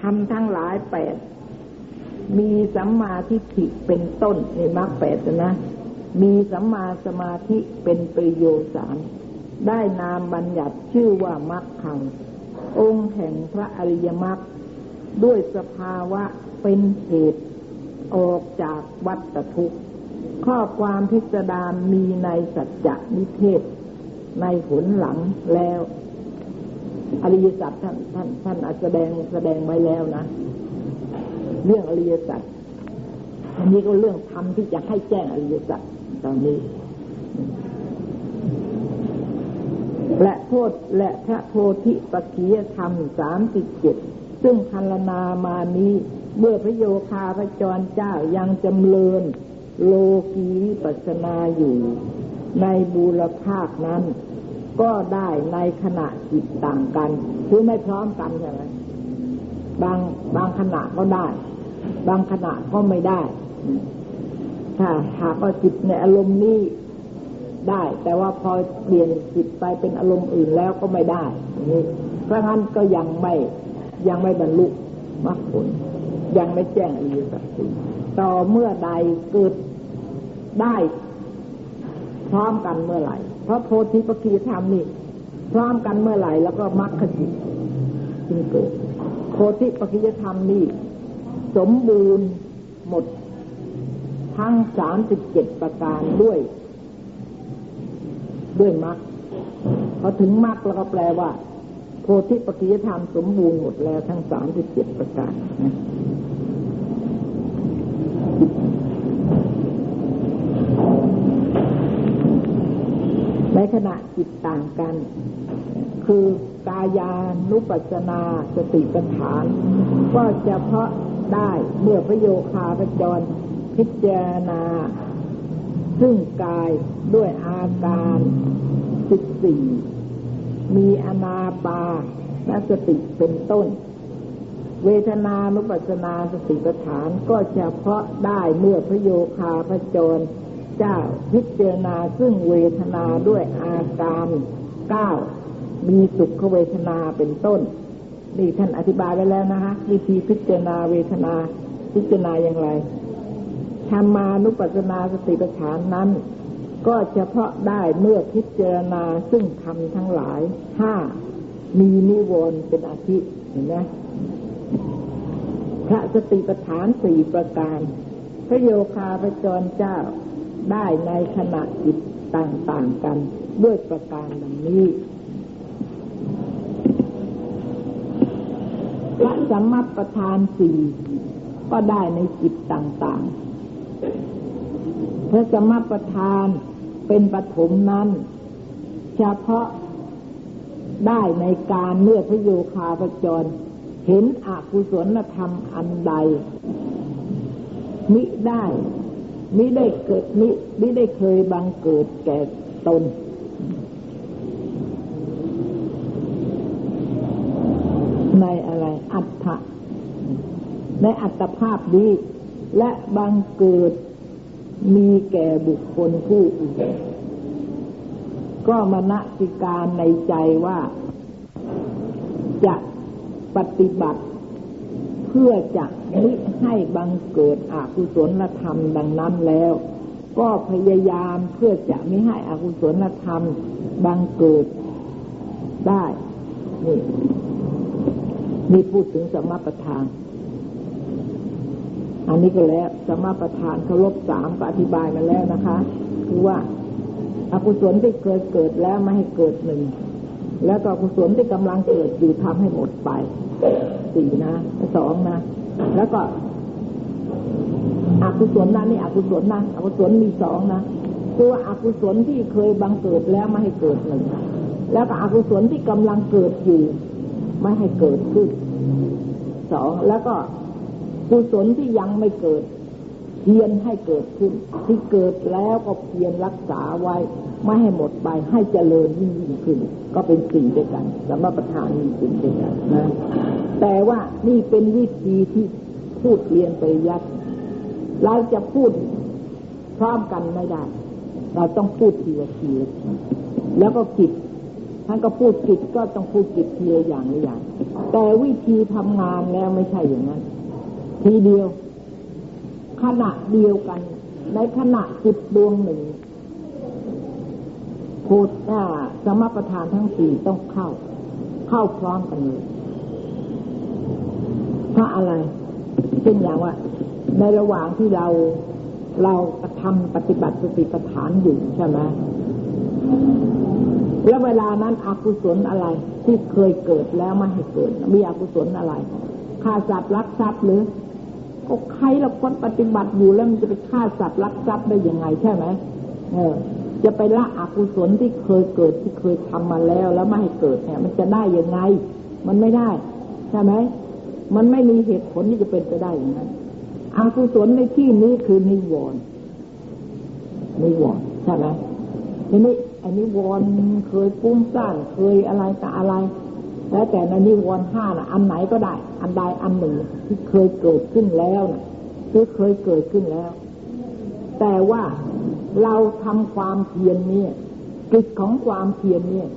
ทำทั้งหลายแปด มีสัมมาทิฏฐิเป็นต้นในมรรคแปดนะ มีสัมมาสมาธิเป็นประโยชน์สามได้นามบัญญัติชื่อว่ามรรคขัง องค์แห่งพระอริยมรรคด้วยสภาวะเป็นเหตุออกจากวัฏทุกข์ ข้อความพิสดารมีในสัจจะนิเทศ ในผลหลังแล้ว อริยสัจท่านท่านท่านอาจแสดงแสดงไว้แล้วนะ เรื่องอริยสัจอันนี้ก็เรื่องธรรมที่จะให้แจ้งอริยสัจตอนนี้และโทษและพระโพธิปัจจียธรรมสามสิบเจ็ดซึ่งพันลนามานี้ เมื่อพระโยคาพระจรเจ้ายังจำเริญ โลกีปัสนาอยู่ ในบูรภาคนั้น ก็ได้ในขณะจิตต่างกัน คือไม่พร้อมกันใช่ไหมบางบางขณะก็ได้ บางขณะก็ไม่ได้ ถ้าหากว่าจิตในอารมณ์นี้ได้ แต่ว่าพอเปลี่ยนจิตไปเป็นอารมณ์อื่นแล้วก็ไม่ได้นี่เพราะงั้นก็ยังไม่ยังไม่บรรลุมรรคผล ยังไม่แจ้งอริยสัจสี่ต่อเมื่อใดเกิดได้ พร้อมกันเมื่อไหร่ เพราะโพธิปัจจีธรรมนี่พร้อมกันเมื่อไหร่แล้วก็มรรคจิตจึงเกิดโพธิปัจจีธรรมนี่สมบูรณ์หมด ทั้งสามสิบเจ็ดประการด้วย ด้วยมรรคพอถึงมรรคแล้วก็แปลว่า โพธิปัจจีธรรมสมบูรณ์หมดแล้วทั้งสามสิบเจ็ดประการ ขณะจิตต่างกัน คือกายานุปัสนาสติปัฏฐาน ก็จะเพาะได้เมื่อพระโยคาพจรพิจารณา ซึ่งกายด้วยอาการสิบสี่มีอนาปาและสติเป็นต้น เวทนานุปัสนาสติปัฏฐานก็จะเพาะได้เมื่อพระโยคาพจร เจ้า พิจารณาซึ่งเวทนาด้วยอาการเก้ามีสุขเวทนาเป็นต้น นี่ท่านอธิบายไว้แล้วนะคะ วิธีพิจารณาเวทนาพิจารณาอย่างไรธรรมานุปัสสนาสติปัฏฐานนั้น ก็เฉพาะได้เมื่อพิจารณาซึ่งธรรมทั้งหลายห้ามีนิวรณ์เป็นอาทิเห็นไหมพระสติปัฏฐานสี่ประการ พระโยคาพระจรเจ้า ได้ในขณะจิตต่างๆกันด้วยประการดังนี้พระสัมมาประธานสี่ก็ได้ในจิตต่างๆ พระสัมมาประธานเป็นปฐมนั้น เฉพาะได้ในการเมื่อพระโยคาประจร เห็นอกุศลธรรมอันใดมิได้ มิได้เกิดมิมิได้เคยบังเกิดแก่ตน ในอะไรอัตถะในอัตภาพนี้ และบังเกิดมีแก่บุคคลผู้อื่นก็มณสิการในใจว่า จะปฏิบัติ พื่อจะมิให้บังเกิดอกุศลธรรมดังนั้นแล้ว ก็พยายามเพื่อจะไม่ให้อกุศลธรรมบังเกิดได้นี่นี่พูดถึงสมประทาน อันนี้ก็แล้วสมประทานเคารพสามก็อธิบายมาแล้วนะคะ คือว่าอากุศลที่เคยเกิดแล้วไม่ให้เกิดหนึ่ง แล้วก็กุศลที่กำลังเกิดอยู่ทำให้หมดไป สี่นะสองนะ แล้วก็อกุศลนะนี่อกุศลนะอกุศลมีสองนะตัวอกุศลที่เคยบังเกิดแล้วไม่ให้เกิดหนึ่งแล้วก็อกุศลที่กำลังเกิดอยู่ไม่ให้เกิดขึ้นสองแล้วก็กุศลที่ยังไม่เกิด พียรให้เกิดขึ้น ที่เกิดแล้วก็เพียรรักษาไว้ ไม่ให้หมดไปให้เจริญยิ่งยิ่งขึ้น ก็เป็นสิ่งเดียวกันสำหรับประธานมีสิ่งเดียวกันนะ แต่ว่านี่เป็นวิธีที่พูดเรียนไปยัติเราจะพูดพร้อมกันไม่ได้ เราต้องพูดทีละทีละทีแล้วก็กิจท่านก็พูดกิจก็ต้องพูดกิจทีละอย่างละอย่างแแต่วิธีทำงานแล้วไม่ใช่อย่างนั้น ทีเดียว ขณะเดียวกัน ในขณะจิตดวงหนึ่งพูดว่าสมประทานทั้งสี่ต้องเข้า เข้าพร้อมกันเลยเพราะอะไรเช่นอย่างว่า ในระหว่างที่เราเราทำปฏิบัติสติปัฏฐานอยู่ใช่ไหมแล้วเวลานั้นอกุศลอะไร ที่เคยเกิดแล้วไม่ให้เกิด มีอกุศลอะไรฆ่าสัตว์รักทรัพย์หรือ ก็ใครละคนปฏิบัติอยู่แล้วมันจะไปฆ่าสัตว์รักทรัพย์ได้ยังไงใช่ไหมเออ จะไปละอกุศลที่เคยเกิดที่เคยทำมาแล้วแล้วไม่ให้เกิดเนี่ย มันจะได้ยังไง มันไม่ได้ใช่ไหมมันไม่มีเหตุผลที่จะเป็นไปได้อย่างนั้นอกุศลในที่นี้คือนิวรณ์นิวรณ์ใช่ไหมทีนี้อันนิวรณ์เคยปุ้งซ่านเคยอะไรแต่อะไร แล้วแต่ในนิวรณ์ห้านะอันไหนก็ได้ อันใดอันหนึ่งที่เคยเกิดขึ้นแล้วนะคือเคยเกิดขึ้นแล้ว แต่ว่าเราทำความเพียรเนี่ยกิจของความเพียรเนี่ย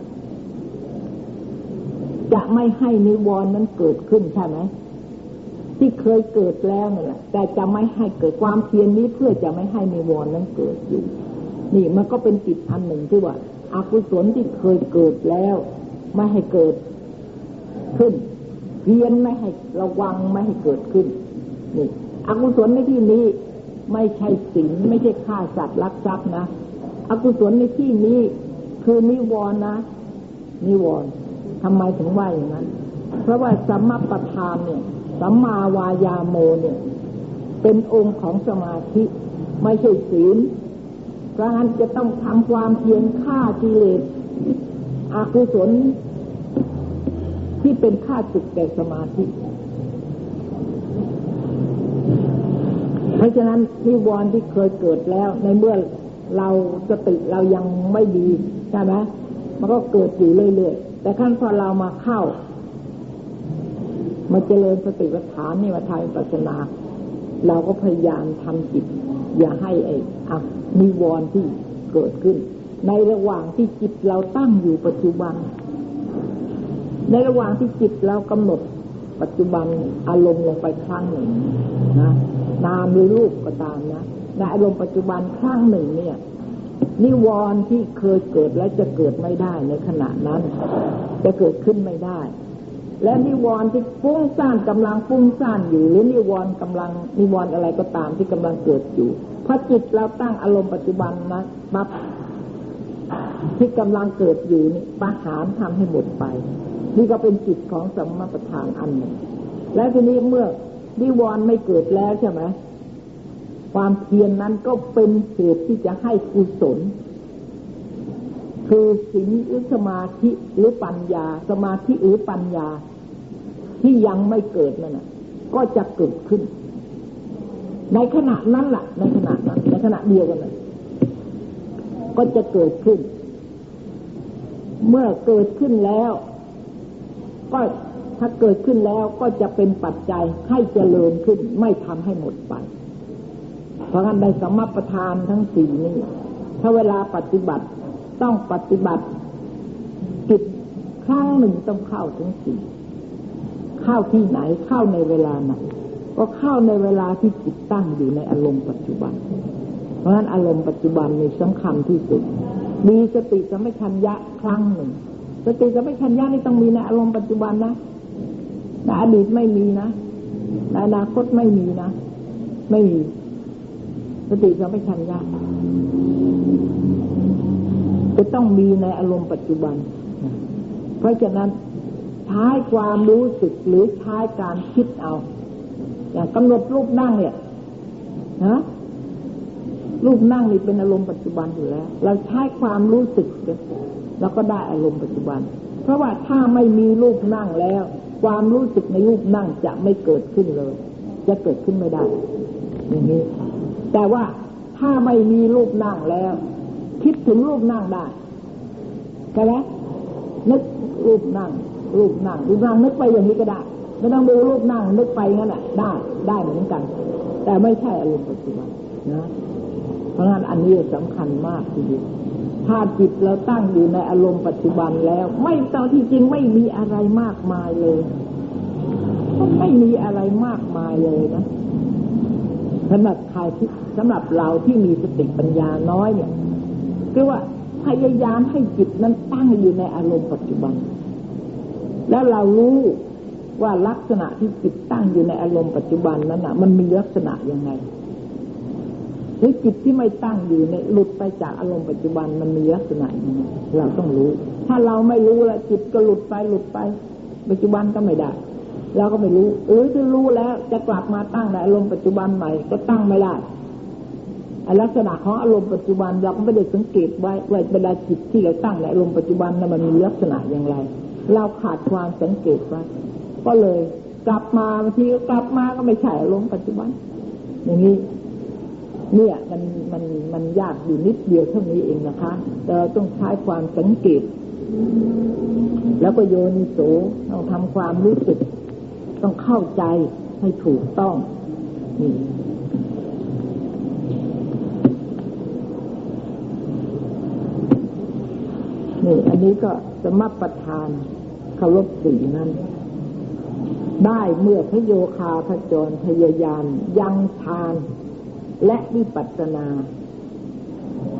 จะไม่ให้นิวรณ์นั้นเกิดขึ้นใช่ไหมที่เคยเกิดแล้วนี่แหละแต่จะไม่ให้เกิดความเพียรนี้เพื่อจะไม่ให้นิวรณ์นั้นเกิดอยู่ นี่มันก็เป็นจิตอันหนึ่งที่ว่าอากุศลที่เคยเกิดแล้ว ไม่ให้เกิด ขึ้น เพียรไม่ให้ระวังไม่ให้เกิดขึ้นนี่อกุศลในที่นี้ไม่ใช่สิ่งไม่ใช่ฆ่าสัตว์ลักทรัพย์นะอกุศลในที่นี้คือนิวรณ์นะ นิวรณ์ทำไมถึงว่าอย่างนั้น เพราะว่าสัมมาประธานเนี่ยสัมมาวายาโมเนี่ย เป็นองค์ของสมาธิ ไม่ใช่ศีลเพราะฉะนั้นจะต้องทำความเพียรฆ่ากิเลสอากุศล ที่เป็นข้าศึกแก่สมาธิ เพราะฉะนั้นนิวรณ์ที่เคยเกิดแล้ว ในเมื่อเราสติเรายังไม่ดีใช่ไหมมันก็เกิดอยู่เรื่อยๆ แต่ขั้นพอเรามาเข้ามาเจริญสติปัฏฐานนี่มาทายปัสนา เราก็พยายามทำจิต อย่าให้ไอ้อะนิวรณ์ที่เกิดขึ้น ในระหว่างที่จิตเราตั้งอยู่ปัจจุบัน ในระหว่างที่จิตเรากำหนดปัจจุบันอารมณ์ลงไปครั้งหนึ่งนะนามหรือรูปก็ตามนะในอารมณ์ปัจจุบันครั้งหนึ่งเนี่ย นิวรณ์ที่เคยเกิดและจะเกิดไม่ได้ในขณะนั้น จะเกิดขึ้นไม่ได้ และนิวรณ์ที่ฟุ้งซ่านกำลังฟุ้งซ่านอยู่หรือนิวรณ์กำลังนิวรณ์อะไรก็ตามที่กำลังเกิดอยู่พอจิตเราตั้งอารมณ์ปัจจุบันนะปั๊บที่กำลังเกิดอยู่นี่ประหารทำให้หมดไป นี่ก็เป็นจิตของสมมาประธานอันหนึ่ง และทีนี้เมื่อนิวรณ์ไม่เกิดแล้วใช่ไหมความเพียรนนั้นก็เป็นเหตุที่จะให้กุศล คือสิ่งหรือสมาธิหรือปัญญา สมาธิหรือปัญญา ที่ยังไม่เกิดนั่นก็จะเกิดขึ้น ในขณะนั้นแหละในขณะนั้นในขณะเดียวกันก็จะเกิดขึ้น เมื่อเกิดขึ้นแล้ว ก็ถ้าเกิดขึ้นแล้วก็จะเป็นปัจจัยให้เจริญขึ้นไม่ทำให้หมดไป เพราะงั้นในสมประทานทั้งสี่นี้ ถ้าเวลาปฏิบัติต้องปฏิบัติจิตครั้งหนึ่งต้องเข้าถึงสี่เข้าที่ไหนเข้าในเวลาไหนก็เข้าในเวลาที่จิตตั้งอยู่ในอารมณ์ปัจจุบัน เพราะฉะนั้นอารมณ์ปัจจุบันมีสำคัญที่สุด มีสติจะไม่ชัญญะครั้งหนึ่ง สติจะไม่ชัญญะนี่ต้องมีในอารมณ์ปัจจุบันนะในอดีตไม่มีนะในอนาคตไม่มีนะ ไม่มี สติจะไม่ชัญญะจะต้องมีในอารมณ์ปัจจุบัน เพราะฉะนั้นใช้ความรู้สึกหรือใช้การคิดเอา อย่างกำหนดรูปนั่งเนี่ยนะรูปนั่งนี่เป็นอารมณ์ปัจจุบันอยู่แล้ว เราใช้ความรู้สึก เราก็ได้อารมณ์ปัจจุบัน เพราะว่าถ้าไม่มีรูปนั่งแล้ว ความรู้สึกในรูปนั่งจะไม่เกิดขึ้นเลย จะเกิดขึ้นไม่ได้ อย่างนี้ แต่ว่าถ้าไม่มีรูปนั่งแล้ว คิดถึงรูปนั่งได้ใช่ไหมนึกรูปนั่ง รูปนั่งรูปนั่งนึกไปอย่างนี้ก็ได้ไม่ต้องดูรูปนั่งนึกไปงั้นแหละได้ได้เหมือนกัน แต่ไม่ใช่อารมณ์ปัจจุบันนะ เพราะงั้นอันนี้สำคัญมากทีเดียว ถ้าจิตเราตั้งอยู่ในอารมณ์ปัจจุบันแล้ว ไม่ตอนที่จริงไม่มีอะไรมากมายเลยไม่มีอะไรมากมายเลยนะสำหรับใครที่สำหรับเราที่มีสติปัญญาน้อยเนี่ยคือว่าพยายามให้จิตนั้นตั้งอยู่ในอารมณ์ปัจจุบัน แล้วเรารู้ว่าลักษณะที่จิตตั้งอยู่ในอารมณ์ปัจจุบันนั้นนะมันมีลักษณะยังไง หรือจิตที่ไม่ตั้งอยู่ในหลุดไปจากอารมณ์ปัจจุบันมันมีลักษณะยังไงเราต้องรู้ ถ้าเราไม่รู้ล้วจิตก็หลุดไปหลุดไป ปัจจุบันก็ไม่ได้เราก็ไม่รู้เออจะรู้แล้วจะกลับมาตั้งในอารมณ์ปัจจุบันใหม่ก็ตั้งไม่ได้ลักษณะของอารมณ์ปัจจุบันเราก็ไม่ได้สังเกตไว้ว่าเวลาจิตที่เราตั้งในอารมณ์ปัจจุบันนั้นมันมีลักษณะอย่างไร เราขาดความสังเกตไว้ก็เลย กลับมาบางทีกลับมาก็ไม่ใช่อารมณ์ปัจจุบัน อย่างนี้ เนี่ยมันมันมันยากอยู่นิดเดียวเท่านี้เองนะคะต่เราต้องใช้ความสังเกต แล้วก็โยนิโสต้องทำความรู้สึก ต้องเข้าใจให้ถูกต้องนี่นี่อันนี้ก็สมัปประทานเคารพสีนั้นได้เมื่อพระโยคาพระจรพยายามยังทาน และวิปัสสนา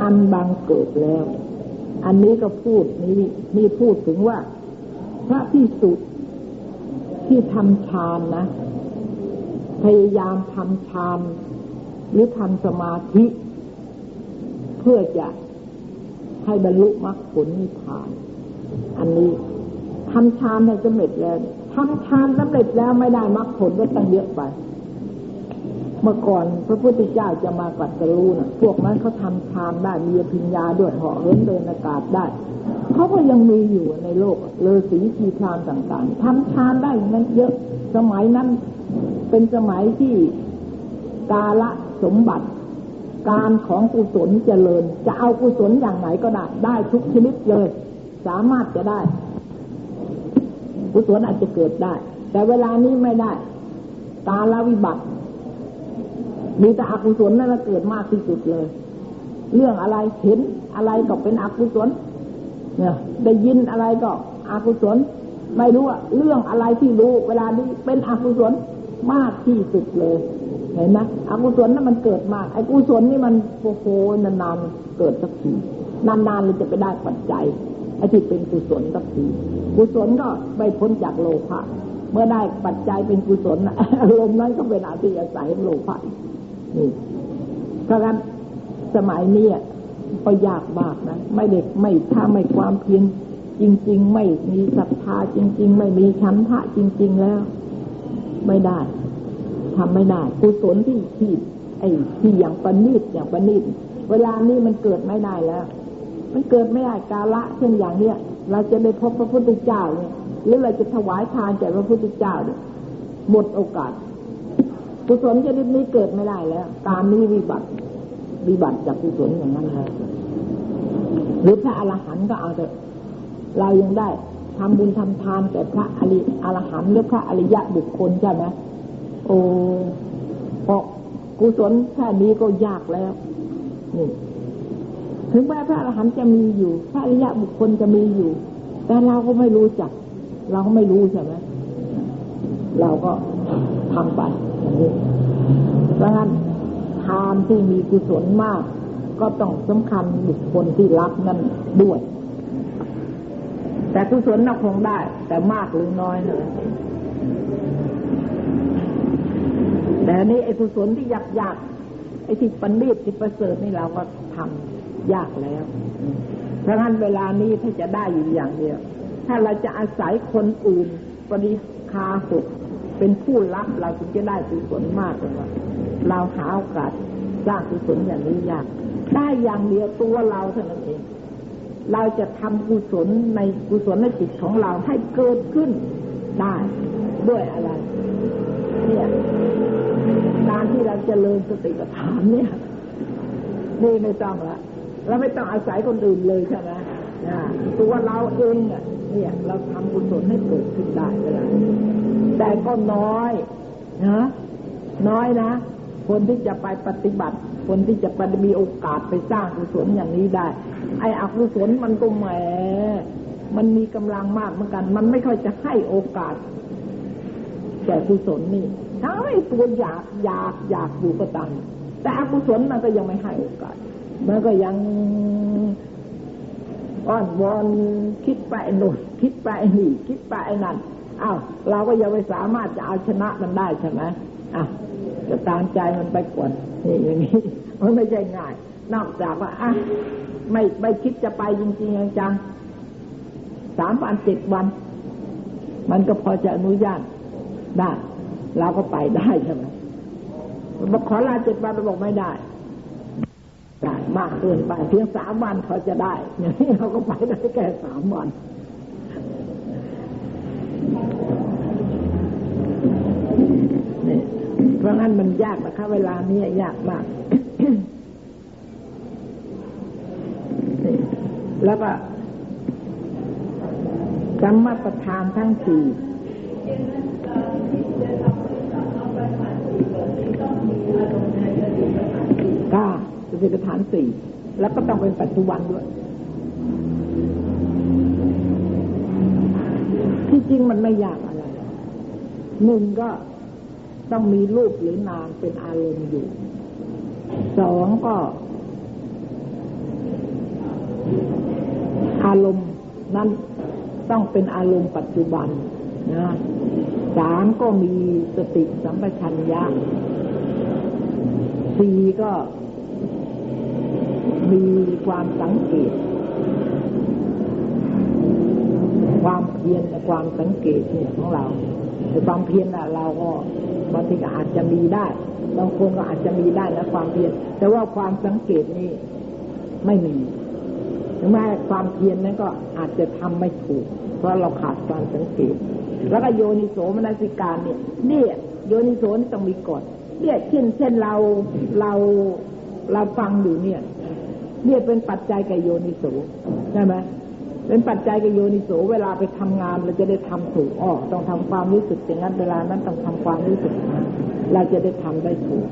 อันบังเกิดแล้ว อันนี้ก็พูดนี้นี่พูดถึงว่า พระที่สุที่ทำฌานนะ พยายามทำฌานหรือทำสมาธิ เพื่อจะให้บรรลุมรรคผลนิพพาน อันนี้ทำฌานให้สำเร็จแล้วทำฌานสำเร็จแล้วไม่ได้มรรคผลก็ตั้งเยอะไป เมื่อก่อนพระพุทธเจ้าจะมากัดสรู้นะพวกนั้นเขาทำฌานได้มีพิญญาด้วยเหาะเหินเดินอากาศได้เขาก็ยังมีอยู่ในโลกเลอสีชีพรานต่างๆทำฌานได้นั้นเยอะสมัยนั้นเป็นสมัยที่กาละสมบัติ การของกุศลเจริญ จะเอากุศลอย่างไหนก็ได้ได้ทุกชนิดเลย สามารถจะได้กุศลอาจจะเกิดได้ แต่เวลานี้ไม่ได้ ตาลวิบัติ มีแต่อกุศลนั่นเกิดมากที่สุดเลย เรื่องอะไรเห็นอะไรก็เป็นอกุศลเนี่ยได้ยินอะไรก็อกุศลไม่รู้ว่าเรื่องอะไรที่รู้ เวลานี้เป็นอกุศลมากที่สุดเลย เห็นไหมอกุศลนั้นมันเกิดมากไอ้กุศลนี่มันโอ้โหนานๆเกิดสักทีนานๆเราจะไปได้ปัจจัยไอ้ที่เป็นกุศลสักทีกุศลก็ไม่พ้นจากโลภะเมื่อได้ปัจจัยเป็นกุศลอารมณ์นั้นก็เป็นอาทิอาศัยโลภะ นี่เพราะงั้นสมัยนี้ก็ยากมากนะไม่เด็กไม่ถ้าไม่ความเพียรจริง ๆ ไม่มีศรัทธาจริง ๆ ไม่มีชั้นทะจริง ๆ แล้ว ไม่ได้ทำไม่ได้กุศลที่ที่ไอ้ที่อย่างประณิดอย่างประณิดเวลานี้มันเกิดไม่ได้แล้ว มันเกิดไม่ได้กาละเช่นอย่างเนี้ยเราจะได้พบพระพุทธเจ้าเนี่ยหรือเราจะถวายทานแก่พระพุทธเจ้าเนี่ยหมดโอกาส กุศลชนิดนี้เกิดไม่ได้แล้ว การนี้วิบัติ วิบัติจากกุศลอย่างนั้นเลยหรือพระอรหันต์ก็เอาแต่เรายังได้ทำบุญทำทานแก่พระอริอรหันต์หรือพระอริยะบุคคลใช่ไหมโอ้พอกุศลแค่นี้ก็ยากแล้วนี่ถึงแม้พระอรหันต์จะมีอยู่ พระอริยะบุคคลจะมีอยู่ แต่เราก็ไม่รู้จัก เราก็ไม่รู้ใช่ไหมเราก็ ทำไปอย่างนี้เพราะงั้นทานที่มีกุศลมาก ก็ต้องสำคัญบุคคลที่รับนั่นด้วย แต่กุศลน่าคงได้ แต่มากหรือน้อยเลยแต่นี้ไอ้กุศลที่ยากยากไอ้ที่ปันรีบที่ประเสริฐนี่เราก็ทำยากแล้วเพราะงั้นเวลานี้ถ้าจะได้อยู่อย่างเดียว ถ้าเราจะอาศัยคนอื่นปริคาสุ เป็นผู้รับเราจึงจะได้กุศลมากกว่าเราหาโอกาสสร้างกุศลอย่างนี้ยากได้อย่างเดียวตัวเราเท่านั้นเอง เราจะทำกุศลในกุศลในจิตของเราให้เกิดขึ้นได้ด้วยอะไรเนี่ยการที่เราจเจริญสติปัฏฐานเนี่ยนี่ไม่ต้องละเราไม่ต้องอาศัยคนอื่นเลยใช่ไหมตัวเราเอง เนี่ย เราทำกุศลให้เกิดขึ้นได้เวลาแต่ก็น้อยนะน้อยนะ คนที่จะไปปฏิบัติ คนที่จะไปมีโอกาสไปสร้างกุศลอย่างนี้ได้ ไอ้อกุศลมันก็แหมมันมีกำลังมากเหมือนกัน มันไม่ค่อยจะให้โอกาสแก่กุศลนี่ทั้งไอ้ตัวอยากอยากอยากอยู่ก็ตามแต่อกุศลมันก็ยังไม่ให้โอกาสมันก็ยัง อ้อนวอนคิดไปโน่นคิดไปนี่คิดไปนั่นอ้าวเราก็ยังไม่สามารถจะเอาชนะมันได้ใช่ไหมอะจะตามใจมันไปก่อนนี่อย่างนี้มันไม่ใช่ง่าย นอกจากว่าอะไม่ไม่คิดจะไปจริงๆจังสามวันเจ็ดวัน มันก็พอจะอนุญาตได้เราก็ไปได้ใช่ไหมบอกขอลาเจ็ดวันเราบอกไม่ได้ ได้มากเกินไปเพียงสามวันเขาจะได้อย่างนี้เราก็ไปได้แค่สามวันนี่เพราะงั้นมันยากนะคะ เวลานี้ยากมาก แล้วก็จำมประทานทั้งสี่ก้าจะเป็นประธานสี่แล้วก็ต้องเป็นปัจจุบันด้วย ที่จริงมันไม่ยากอะไรหนึ่งก็ต้องมีรูปหรือนามเป็นอารมณ์อยู่ สองก็อารมณ์นั้นต้องเป็นอารมณ์ปัจจุบันนะสามก็มีสติสัมปชัญญะสี่ก็ มีความสังเกต ความเพียรและความสังเกตเนี่ยของเราแต่ความเพียรน่ะ เราก็บางทีก็อาจจะมีได้บางคนก็อาจจะมีได้นะความเพียรแต่ว่าความสังเกตนี่ไม่มีถึงแม้ความเพียรนั้นก็อาจจะทำไม่ถูก เพราะเราขาดความสังเกต แล้วก็โยนิโสมนสิการเนี่ยเนี่ยโยนิโสนี่ต้องมีกฎเนี่ยเช่นเช่นเราเราเราฟังอยู่เนี่ย เนี่ยเป็นปัจจัยกับโยนิโสใช่ไหมเป็นปัจจัยกับโยนิโสเวลาไปทำงานเราจะได้ทำถูกอ้อต้องทำความรู้สึกอย่างนั้นเวลานั้นต้องทำความรู้สึกเราจะได้ทำได้ถูก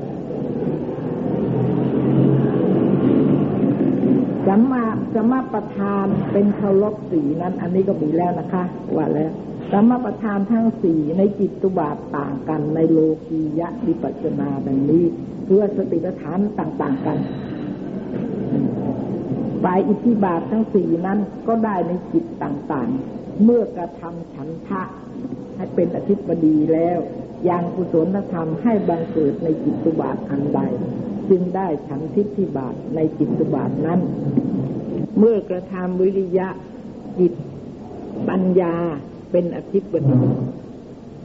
สัมมาสัมมาประธานเป็นเคารพสีนั้น อันนี้ก็มีแล้วนะคะว่าแล้วสัมมาประธานทั้งสี่ในจิตตุบาทต่างกันในโลกียะวิปัจนาดังนี้ เพื่อสติปัฏฐานต่าง ๆ กัน ฝ่ายอิทธิบาททั้งสี่นั้นก็ได้ในจิตต่างๆ เมื่อกระทำฉันทะ ให้เป็นอธิบดีแล้วยังกุศลธรรมให้บังเกิดในจิตตุบาทอันใด จึงได้ฉันทิฏฐิบาทในจิตตุบาทนั้น เมื่อกระทำวิริยะจิตปัญญาเป็นอธิบดี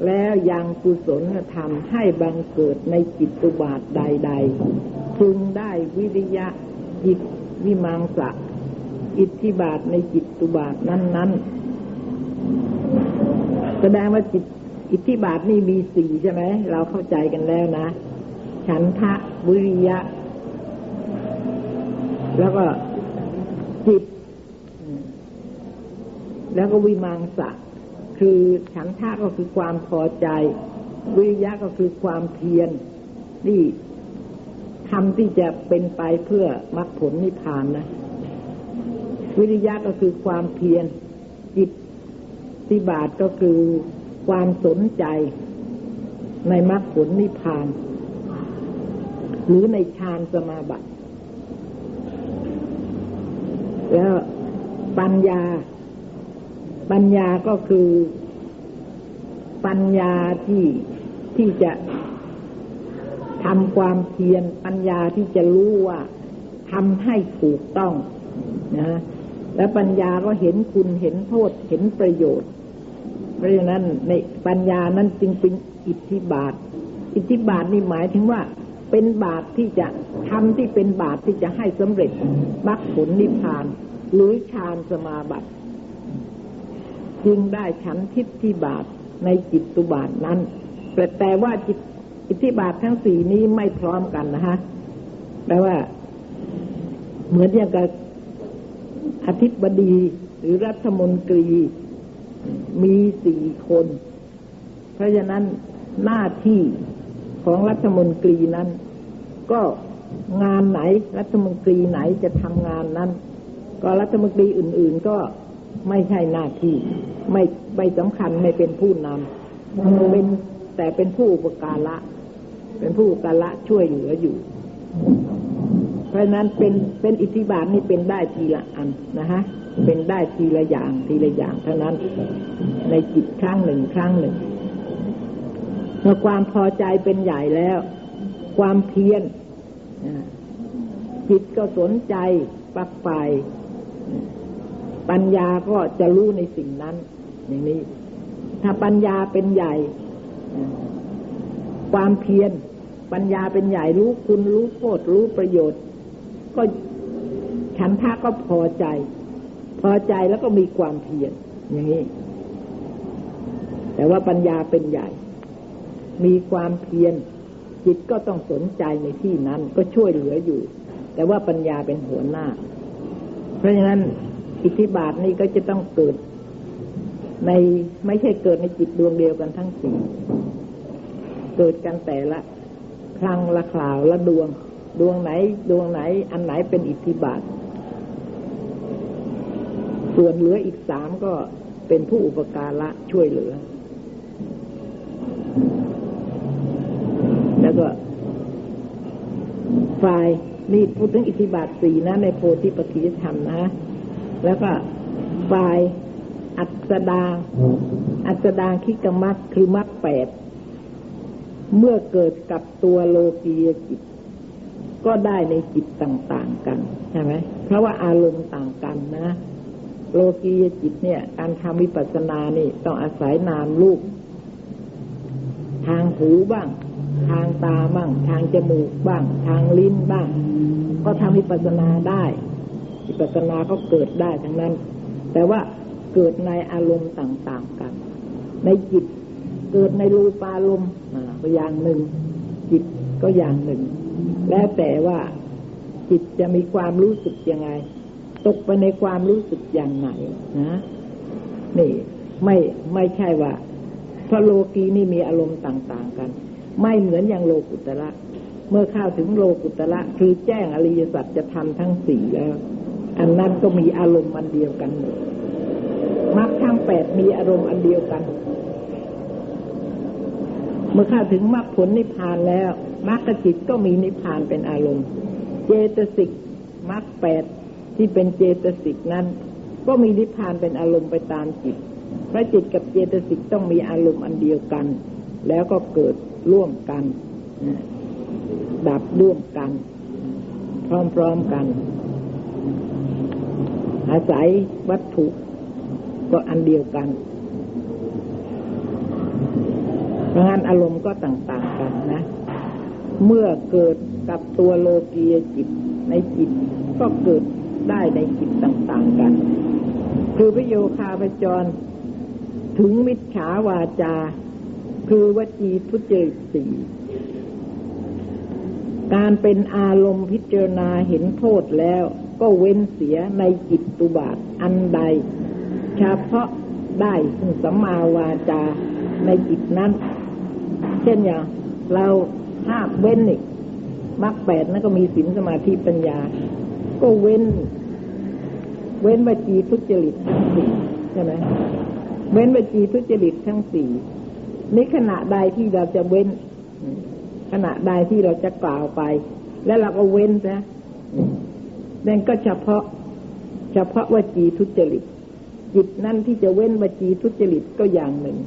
แล้วยังกุศลธรรมให้บังเกิดในจิตตุบาทใด ๆ จึงได้วิริยะจิต วิมังสะ อิทธิบาทในจิตตุบาทนั้น ๆ แสดงว่าจิต อิทธิบาทนี่มีสี่ใช่ไหม เราเข้าใจกันแล้วนะ ฉันทะวิริยะ แล้วก็จิต แล้วก็วิมังสะ คือฉันทะก็คือความพอใจ วิริยะก็คือความเพียรนี่ ทำที่จะเป็นไปเพื่อมรรคผลนิพพานนะ วิริยะก็คือความเพียรจิตติบาทก็คือความสนใจในมรรคผลนิพพาน หรือในฌานสมาบัติ แล้วปัญญา ปัญญาก็คือปัญญาที่ที่จะ ทำความเพียรปัญญาที่จะรู้ว่าทำให้ถูกต้องนะและปัญญาก็เห็นคุณเห็นโทษเห็นประโยชน์ เพราะฉะนั้นในปัญญานั้นจึงเป็นอิทธิบาท อิทธิบาทนี่หมายถึงว่า เป็นบาทที่จะทำที่เป็นบาทที่จะให้สำเร็จมรรคผลนิพพาน หรือฌานสมาบัติจึงได้ฉันทิฏฐิบาทในจิตตุบาทนั้น แต่แต่ว่าจิต อิทธิบาททั้งสี่นี้ไม่พร้อมกันนะฮะแปลว่า เหมือนอย่างกับอธิบดีหรือรัฐมนตรีมีสี่คน เพราะฉะนั้นหน้าที่ของรัฐมนตรีนั้น ก็งานไหนรัฐมนตรีไหนจะทำงานนั้น ก็รัฐมนตรีอื่น ๆก็ไม่ใช่หน้าที่ ไม่ไม่สำคัญไม่เป็นผู้นำเป็นแต่เป็นผู้อุปการะ เป็นผู้การะช่วยเหลืออยู่ เพราะนั้นเป็นเป็นอิทธิบาทนี่เป็นได้ทีละอันนะฮะเป็นได้ทีละอย่างทีละอย่างเท่านั้นในจิตครั้งหนึ่งครั้งหนึ่งเมื่อความพอใจเป็นใหญ่แล้ว ความเพียรจิตก็สนใจปักไปปัญญาก็จะรู้ในสิ่งนั้น อย่างนี้ ถ้าปัญญาเป็นใหญ่ ความเพียรปัญญาเป็นใหญ่รู้คุณรู้โทษรู้ประโยชน์ ก็ฉันทาก็พอใจ พอใจแล้วก็มีความเพียรอย่างนี้ แต่ว่าปัญญาเป็นใหญ่ มีความเพียรจิตก็ต้องสนใจในที่นั้นก็ช่วยเหลืออยู่ แต่ว่าปัญญาเป็นหัวหน้า เพราะฉะนั้นอิทธิบาทนี้ก็จะต้องเกิด ในไม่ใช่เกิดในจิตดวงเดียวกันทั้งสี่ เกิดกันแต่ละ ครั้งละคราวละดวง ดวงไหน ดวงไหน อันไหนเป็นอิทธิบาท ส่วนเหลืออีกสามก็เป็นผู้อุปการะช่วยเหลือ แล้วก็ฝ่ายนี่พูดถึงอิทธิบาทสี่นะ ในโพธิปฏิธรรมนะ แล้วก็ฝ่ายอัศดาอัศดาคิกมักคือมักแปด เมื่อเกิดกับตัวโลกียจิต ก็ได้ในจิตต่าง ๆ กันใช่ไหมเพราะว่าอารมณ์ต่างกันนะ โลกียจิตเนี่ย การทำวิปัสสนานี่ต้องอาศัยนามรูปทางหูบ้าง ทางตาบ้าง ทางจมูกบ้าง ทางลิ้นบ้าง ก็ทำวิปัสสนาได้วิปัสสนาก็เกิดได้ทั้งนั้น แต่ว่าเกิดในอารมณ์ต่าง ๆ กัน ในจิต เกิดในรูปารมณ์ก็อย่างหนึ่ง จิตก็อย่างหนึ่ง แล้วแต่ว่าจิตจะมีความรู้สึกยังไง ตกไปในความรู้สึกอย่างไหนนะนี่ไม่ไม่ใช่ว่าพระโลกีนี่มีอารมณ์ต่างๆกัน ไม่เหมือนอย่างโลกุตระเมื่อเข้าถึงโลกุตระคือแจ้งอริยสัจจะทำทั้งสี่แล้ว อันนั้นก็มีอารมณ์อันเดียวกันหมดมรรคทั้งแปดมีอารมณ์อันเดียวกัน เมื่อเข้าถึงมรรคผลนิพพานแล้วมรรคจิตก็มีนิพพานเป็นอารมณ์ เจตสิกมรรคแปดที่เป็นเจตสิกนั้น ก็มีนิพพานเป็นอารมณ์ไปตามจิตพระจิตกับเจตสิกต้องมีอารมณ์อันเดียวกัน แล้วก็เกิดร่วมกันดับร่วมกัน พร้อมๆกัน อาศัยวัตถุก็อันเดียวกัน เพราะงั้นอารมณ์ก็ต่างๆกันนะ เมื่อเกิดกับตัวโลกียจิตในจิตก็เกิดได้ในจิตต่างๆกัน คือพระโยคาพจร ถึงมิจฉาวาจา คือวจีทุจริตสีการเป็นอารมณ์พิจารณาเห็นโทษแล้วก็เว้นเสียในจิตตุบาทอันใด เฉพาะได้ซึ่งสัมมาวาจาในจิตนั้น เช่นอย่างเราถ้าเว้นอีกมรรคแปดนั่นก็มีศีลสมาธิปัญญา ก็เว้น เว้นวจีทุจริตทั้งสี่ใช่ไหมเว้นวจีทุจริตทั้งสี่นี่ขณะใดที่เราจะเว้น ขณะใดที่เราจะกล่าวไป แล้วเราก็เว้นนะนั่นก็เฉพาะ เฉพาะวจีทุจริตจิตนั่นที่จะเว้นวจีทุจริตก็อย่างหนึ่ง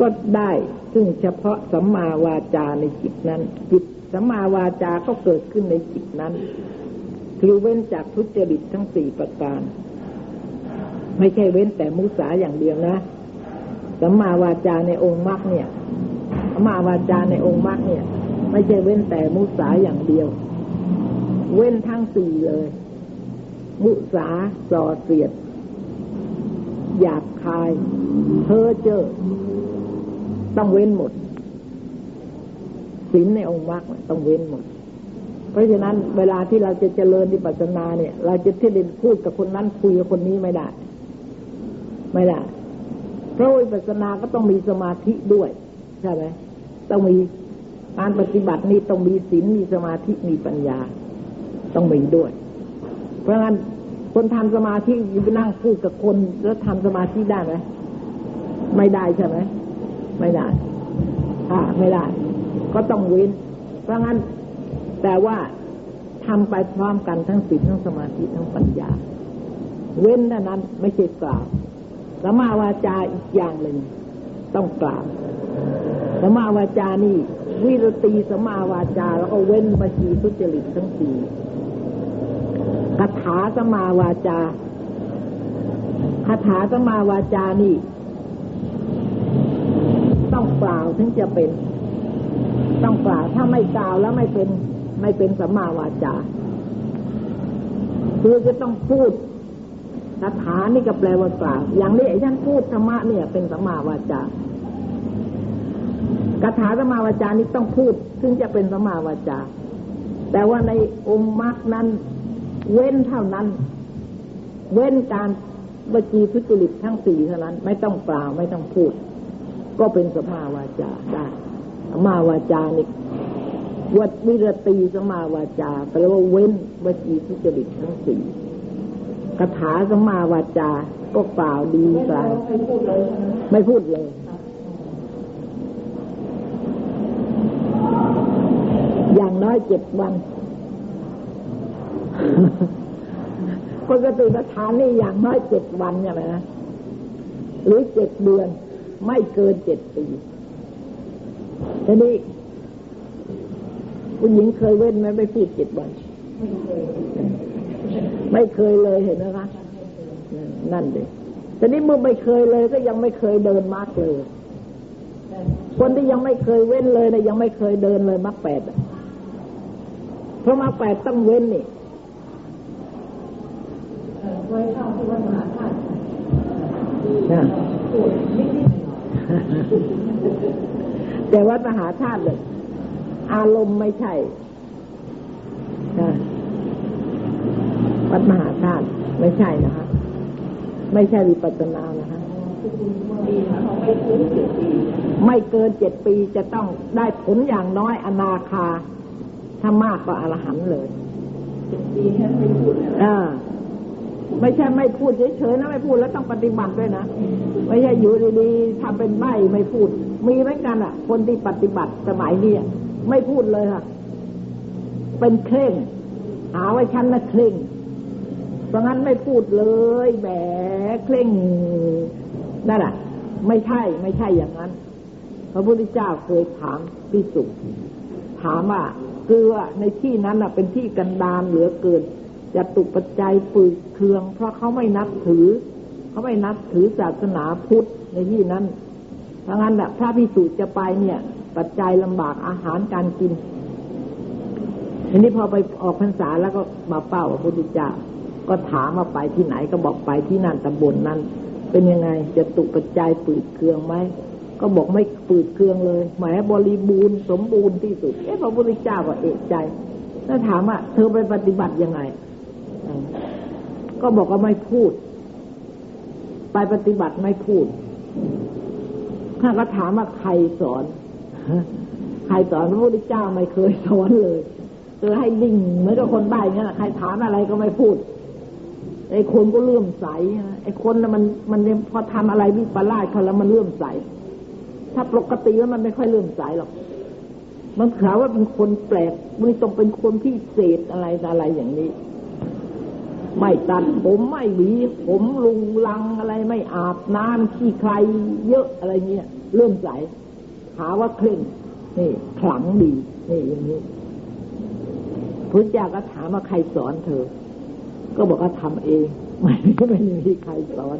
ก็ได้ซึ่งเฉพาะสัมมาวาจาในจิตนั้น จิตสัมมาวาจาก็เกิดขึ้นในจิตนั้นคือเว้นจากทุจริตทั้งสี่ประการ ไม่ใช่เว้นแต่มุสาอย่างเดียวนะสัมมาวาจาในองค์มรรคเนี่ยสัมมาวาจาในองค์มรรคเนี่ย ไม่ใช่เว้นแต่มุสาอย่างเดียว เว้นทั้งสี่เลย มุสาส่อเสียดหยาบคายเพ้อเจ้อ ต้องเว้นหมดศีลในองค์มรรคต้องเว้นหมด เพราะฉะนั้นเวลาที่เราจะเจริญวิปัสสนาเนี่ย เราจะที่เดินพูดกับคนนั้นคุยกับคนนี้ไม่ได้ ไม่ได้เพราะวิปัสสนาก็ต้องมีสมาธิด้วย ใช่ไหมต้องมีการปฏิบัตินี้ต้องมีศีลมีสมาธิมีปัญญา ต้องมีด้วย เพราะงั้นคนทำสมาธิอยู่ไปนั่งพูดกับคนแล้วทำสมาธิได้ไหมไม่ได้ใช่ไหม ไม่ได้ อ่า ไม่ได้ ก็ต้องเว้น เพราะงั้น แต่ว่าทำไปพร้อมกันทั้งศีลทั้งสมาธิทั้งปัญญา เว้นเท่านั้นไม่ใช่กล่าวสมาวาจาอีกอย่างหนึ่งต้องกล่าวสมาวาจานี่ วิรตีสมาวาจา แล้วก็เว้นบัญชีทุจริตทั้งสี่คาถาสมาวาจาคาถาสมาวาจานี่ ต้องกล่าวถึงจะเป็น ต้องกล่าวถ้าไม่กล่าวแล้วไม่เป็น ไม่เป็นสัมมาวาจาคือจะต้องพูดคาถานี่ก็แปลว่ากล่าว อย่างนี้ไอ้ท่านพูดธรรมะเนี่ยเป็นสัมมาวาจากาถาสัมมาวาจานี่ต้องพูด ซึ่งจะเป็นสัมมาวาจา แต่ว่าในองค์มรรคนั้น เว้นเท่านั้น เว้นการวจีทุจริตทั้งสี่เท่านั้น ไม่ต้องกล่าวไม่ต้องพูด ก็เป็นสมาวาจาได้สมาวาจานี่วัดวิรตีสมาวาจาแปลว่าเว้นวจีทุจริตทั้งสี่คาถาสมาวาจาก็กล่าวดีกล่าวไม่พูดเลยอย่างน้อยเจ็ดวันปกติคาถานี่อย่างน้อยเจ็ดวันใช่ไหมนะหรือเจ็ดเดือน ไม่เกินเจ็ดปีทีนี้ผู้หญิงเคยเว้นไหมไม่พูดเจ็ดวัน ไม่เคยเลยเห็นไหมคะนั่นเลยแต่นี้เมื่อไม่เคยเลยก็ยังไม่เคยเดินมากเลยคนที่ยังไม่เคยเว้นเลยนะยังไม่เคยเดินเลยมรรคแปดเพราะมรรคแปดต้องเว้นนี่ไว้เข้าที่วัดมหาธาตุ แต่วัดมหาธาตุเลย อารมณ์ไม่ใช่วัดมหาธาตุไม่ใช่นะคะไม่ใช่วิปัสสนานะคะไม่เกินเจ็ดปีจะต้องได้ผลอย่างน้อยอนาคาถ้ามากก็อรหันเลยเจ็ดปีแค่ไม่พูดอ่า ไม่ใช่ไม่พูดเฉยๆนะไม่พูดแล้วต้องปฏิบัติด้วยนะไม่ใช่อยู่ดีๆทำเป็นใบไม่พูด มีเหมือนกันอะ คนที่ปฏิบัติสมัยนี้ไม่พูดเลยค่ะ เป็นเคร่งหาไว้ชั้นนะเคร่งเพราะงั้นไม่พูดเลยแหมเคร่งนั่นแหละไม่ใช่ ไม่ใช่อย่างนั้น พระพุทธเจ้าเคยถามพิสุถามว่าคือในที่นั้นอะ เป็นที่กันดานเหลือเกิน จะตุปัจจัยปืดเคือง เพราะเขาไม่นับถือ เขาไม่นับถือศาสนาพุทธในที่นั้น เพราะงั้นแหละพระพิสุจะไปเนี่ย ปัจจัยลำบากอาหารการกินทีนี้พอไปออกพรรษาแล้วก็มาเป้าพระพุทธเจ้าก็ถามว่าไปที่ไหนก็บอกไปที่นั่นตำบลนนั้น เป็นยังไงจะตุปัจจัยปืดเคืองไหมก็บอกไม่ปืดเคืองเลยหมายบริบูรณ์สมบูรณ์ที่สุดเอ๊ะพระพุทธเจ้าก็เอกใจแล้วถามว่าเธอไปปฏิบัติยังไง ก็บอกว่าไม่พูด ไปปฏิบัติไม่พูดข้าก็ถามว่าใครสอนใครสอนพระพุทธเจ้าไม่เคยสอนเลยเออให้ดิ่งเหมือนกับคนบ้าอย่างนี้ใครถามอะไรก็ไม่พูดไอ้คนก็เลื่อมใสไอ้คนน่ะมันมันพอทำอะไรวิปลาสเขาแล้วมันเลื่อมใส ถ้าปกติแล้วมันไม่ค่อยเลื่อมใสหรอกมันข่าวว่าเป็นคนแปลกมันต้องเป็นคนพิเศษอะไรอะไรอย่างนี้ ไม่ตัดผมไม่หวี ผมลุงลังอะไรไม่อาบน้ำขี้ใครเยอะอะไรเงี้ยเริ่มใสหาว่าเคร่งนี่ขลังดีนี่อย่างนี้พุทธเจ้าก็ถามว่าใครสอนเธอ ก็บอกว่าทำเอง ไม่ไม่มีใครสอน